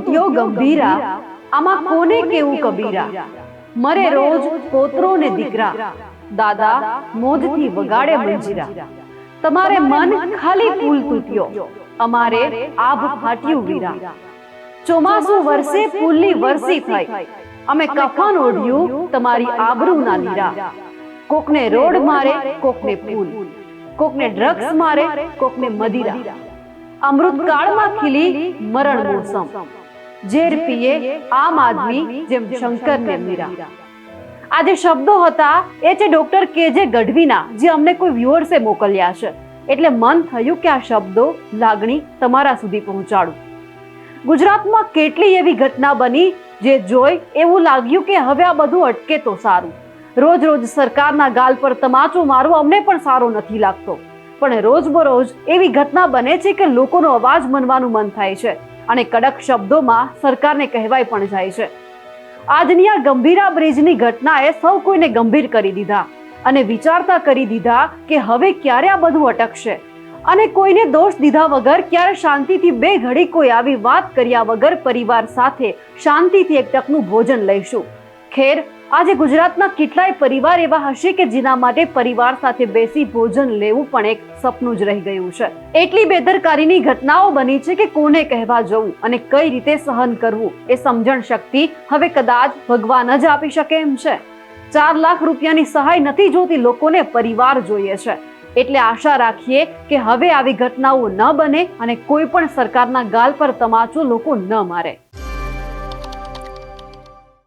તૂટ્યો ગંભીરા આમાં કોને કેવું કબીરા? મરે રોજ પોતરો ને દીકરા. દાદા મોજથી વગાડે મંજીરા. તમારે મન ખાલી ફૂલ તૂટ્યો. અમારે આભ ફાટ્યું વીરા. ચોમાસું વર્ષે ફૂલની વરસી થઈ અમે કફન ઓઢ્યું તમારી આબરૂ ના લીરા. કોકને રોડ મારે કોકને ફૂલ. કોકને ડ્રગ્સ મારે કોકને મદિરા. અમૃતકાળમાં ખીલી મરણ મોસમ. ઝેર પીએ આમ આદમી જેમ શંકર ને મીરા. આ જે શબ્દો હતા, એ છે ડોક્ટર કે જે ગઢવીના, જે અમને કોઈ વ્યુઅર્સે મોકલ્યા છે. એટલે મન થયું કે આ શબ્દો લાગણી તમારા સુધી પહોંચાડું. ગુજરાતમાં કેટલી એવી ઘટના બની જે જોઈ એવું લાગ્યું કે હવે આ બધું અટકે તો સારું. રોજ રોજ સરકારના ગાલ પર તમાચો મારવો અમને પણ સારો નથી લાગતો. પણ રોજબરોજ એવી ઘટના બને છે કે લોકોનો અવાજ મનવાનું મન થાય છે. અને કડક શબ્દોમાં સરકારને કહેવાય પણ જાય છે. આજની આ ગંભીરા બ્રિજની ઘટનાએ સૌ કોઈને ગંભીર કરી દીધા અને વિચારતા કરી દીધા કે હવે ક્યારે આ બધું અટકશે અને કોઈને દોષ દીધા વગર ક્યારે શાંતિથી બે ઘડી કોઈ આવી વાત કર્યા વગર પરિવાર સાથે શાંતિથી એક ટકનું ભોજન લઈશું. ખેર આજે ગુજરાતના કેટલાય પરિવાર એવા હશે કે જેના માટે પરિવાર સાથે બેસી ભોજન લેવું પણ એક સપનું જ રહી ગયું છે. એટલી બેદરકારીની ઘટનાઓ બની છે કે કોને કહેવા જવું અને કઈ રીતે સહન કરવું એ સમજણ શક્તિ હવે કદાચ ભગવાન જ આપી શકે એમ છે. ચાર લાખ રૂપિયાની સહાય નથી જોતી લોકોને પરિવાર જોઈએ છે. એટલે આશા રાખીએ કે હવે આવી ઘટનાઓ ન બને અને કોઈ પણ સરકારના ગાલ પર તમાચો લોકો ન મારે.